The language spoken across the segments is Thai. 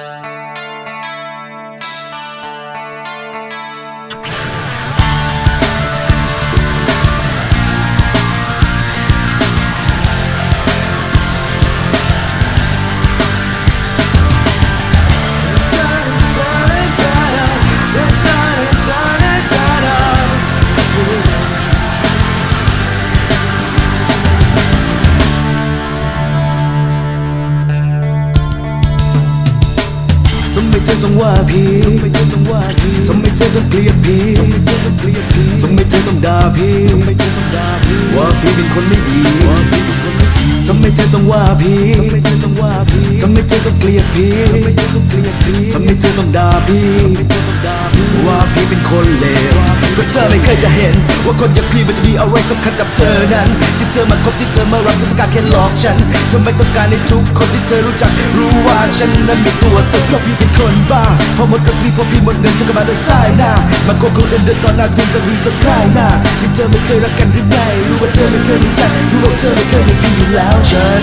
ท ต้องว่าพี่ทำไมเธอต้องว่เจอต้องเกลียดพี่ทำไมเธอต้องเกลียดพี่ทำไมเธอต้องด่าพี่ทำไมเธอต้องด่าพีว่าพี่เป็นคนไม่ดีว่าพี่เป็นไม่ดีทำไมเธอต้องว่าพี่ทำไมเธอต้องว่เจอต้องเกลียดพี่ทำไมเธอต้องเกลียดพี่ทำไมเธอต้องด่าพี่ทำไมเธอต้องด่าพี่ว่าพี่เป็นคนเลว ก็เธอไม่เคยจะเห็น ว่าคนอย่างพี่มันจะมีอะไรสำคัญกับเธอนั้น ที่เธอมาคบที่เธอมารักเธอต้องการแค่หลอกฉันเธอไม่ต้องการให้ทุกคนที่เธอรู้จัก รู้ว่าฉันนั้นมีตัวตนเพราะพี่เป็นคนบ้าพอหมดกับพี่พอพี่หมดเงินเธอก็มาเดินสายหน้ามาโกงเขาเดินเดินตอนหน้าพี่จะมีต้นค่ายหน้าที่เธอไม่เคยรักกันหรือไงรู้ว่าเธอไม่เคยมีใจรู้ว่าเธอไม่เคยมีพี่อยู่แล้วฉัน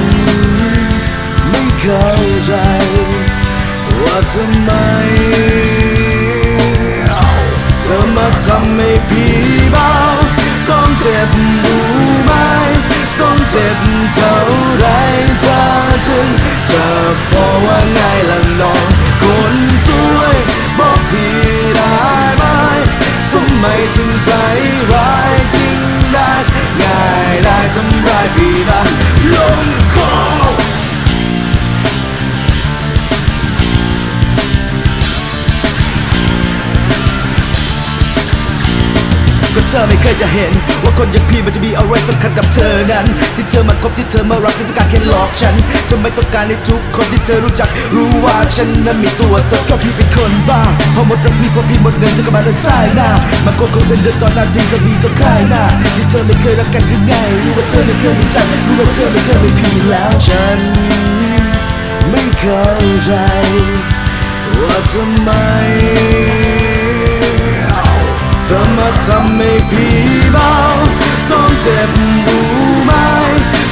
ไม่เข้าใจ ว่าทำไม ธอมาทำให้พี่บ้าต้องเจ็บรู้ไหมต้องเจ็บเท่าไรเธอถึง เธอไม่เคยจะเห็น ว่าคนอย่างพี่มันจะมีอะไรสำคัญกับเธอนั้น ที่เธอมาคบที่เธอมารักเธอต้องการแค่หลอกฉันเธอไม่ต้องการให้ทุกคนที่เธอรู้จัก รู้ว่าฉันนั้นมีตัวตนเพราะพี่เป็นคนบ้าพอหมดรักพี่พอพี่หมดเงินเธอก็มาเดินสายหน้ามาโกงเขาเดินเดินตอนนั้นพี่จะมีตัวค่ายหน้าที่เธอไม่เคยรักกันหรือไงรู้ว่าเธอไม่เคยมีใจรู้ว่าเธอไม่เคยมีพี่แล้วฉัน ไม่เข้าใจ ว่าทำไม ทำให้พี่เบาต้องเจ็บรู้ไหม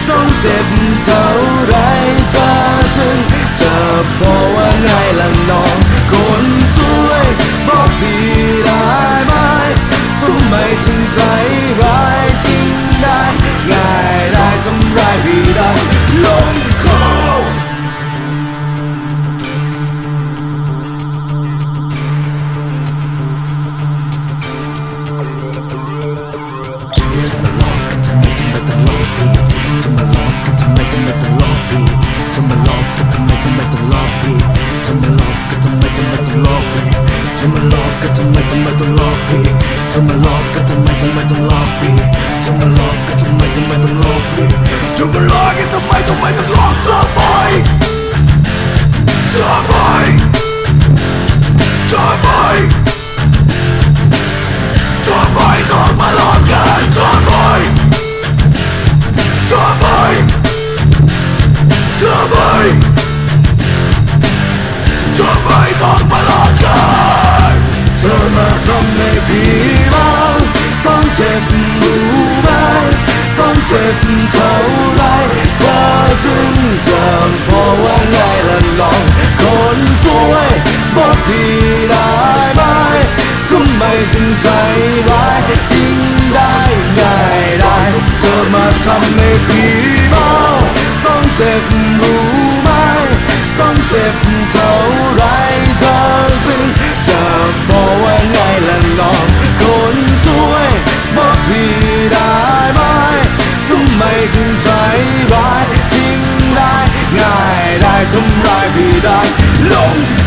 ต้องเจ็บเท่าไรเธอถึงจะบอกว่าไงล่ะน้องคนสวยบอกพี่ จะมาหลอกกันทำไมทำไมต้องหลอกทำไมทำไมทำไมทำไมต้องมาลอกกันทำไมทำไมทำไมทำไมต้องมาลอกกันเธอมาทำให้พี่เราต้องเจ็บรู้ไหมต้องเจ็บเท่า ถึงจะบอกว่าไงล่ะน้อง คนสวยบอกพี่ได้ไหมทำไมถึงใจร้ายทิ้งได้ง่ายได้เธอมาทำให้พี่เมาต้องเจ็บรู้ไหม ต้องเจ็บเท่าไรเธอถึง ทำลายไม่ได้ลง